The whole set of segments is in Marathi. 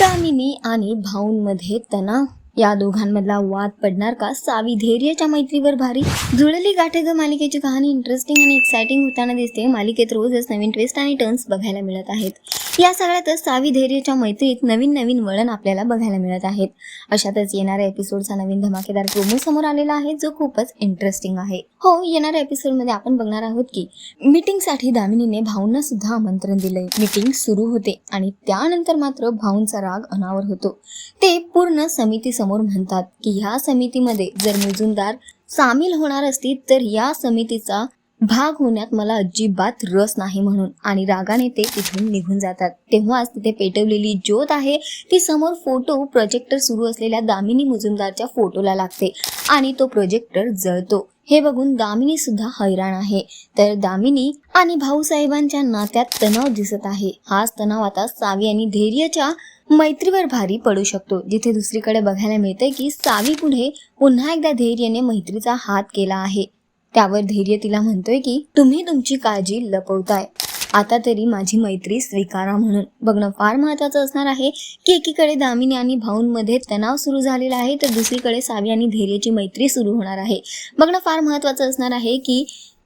दामिनी आणि भाऊंमध्ये तणाव या दोघांमधला वाद पडणार का? सावी धैर्यच्या मैत्रीवर भारी. जुळली गाठे ग मालिकेची कहाणी. इंटरेस्टिंग आणि एक्साइटिंग होताना दिसते. मालिकेत रोजच नवीन ट्विस्ट आणि टर्न्स बघायला मिळत आहेत. या सगळ्यातच सावी धैर्यच्या मैत्रीत नवीन नवीन वळण आपल्याला बघायला मिळत आहेत. अशातच येणाऱ्या एपिसोडचा नवीन धमाकेदार प्रोमो समोर आलेला आहे जो खूपच इंटरेस्टिंग आहे. हो येणाऱ्या एपिसोडमध्ये आपण बघणार आहोत की मीटिंगसाठी दामिनीने भाऊंना सुद्धा आमंत्रण दिलंय. मीटिंग सुरू होते आणि त्यानंतर मात्र भाऊंचा राग अनावर होतो. ते पूर्ण समितीसमोर म्हणतात की ह्या समितीमध्ये जर मुजुमदार सामील होणार असतील तर या समितीचा भाग होण्यात मला अजिबात रस नाही म्हणून आणि रागाने ते तिथून निघून जातात. तेव्हाच तिथे पेटवलेली ज्योत आहे. ती समोर फोटो प्रोजेक्टर सुरू असलेल्या दामिनी मुजुमदारच्या फोटोला लागते आणि तो प्रोजेक्टर जळतो. हे बघून दामिनी सुद्धा हैराण आहे. तर दामिनी आणि भाऊसाहेबांच्या नात्यात तणाव दिसत आहे. हाच तणाव आता सावी आणि धैर्यच्या मैत्रीवर भारी पडू शकतो. जिथे दुसरीकडे बघायला मिळते की सावी पुढे पुन्हा एकदा धैर्यने मैत्रीचा हात केला आहे. त्यावर धैर्य तिला म्हणतोय की तुम्ही तुमची काळजी लपवताय. आता तरी माझी मैत्री स्वीकारा म्हणून. बघणं फार महत्वाचं असणार आहे की एकीकडे दामिनी आणि भाऊंमध्ये तणाव सुरू झालेला आहे तर दुसरीकडे सावी आणि धैर्याची मैत्री सुरू होणार आहे. बघणं फार महत्वाचं असणार आहे की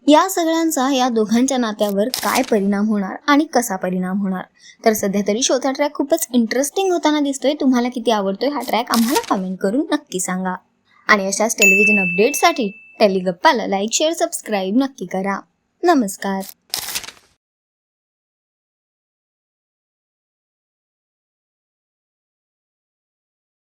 या सगळ्यांचा या दोघांच्या नात्यावर काय परिणाम होणार आणि कसा परिणाम होणार? तर सध्या तरी शोचा ट्रॅक खूपच इंटरेस्टिंग होताना दिसतोय. तुम्हाला किती आवडतोय हा ट्रॅक आम्हाला कमेंट करून नक्की सांगा. आणि अशाच टेलिव्हिजन अपडेटसाठी टेलिगप्पाला लाईक शेअर सबस्क्राईब नक्की करा. नमस्कार.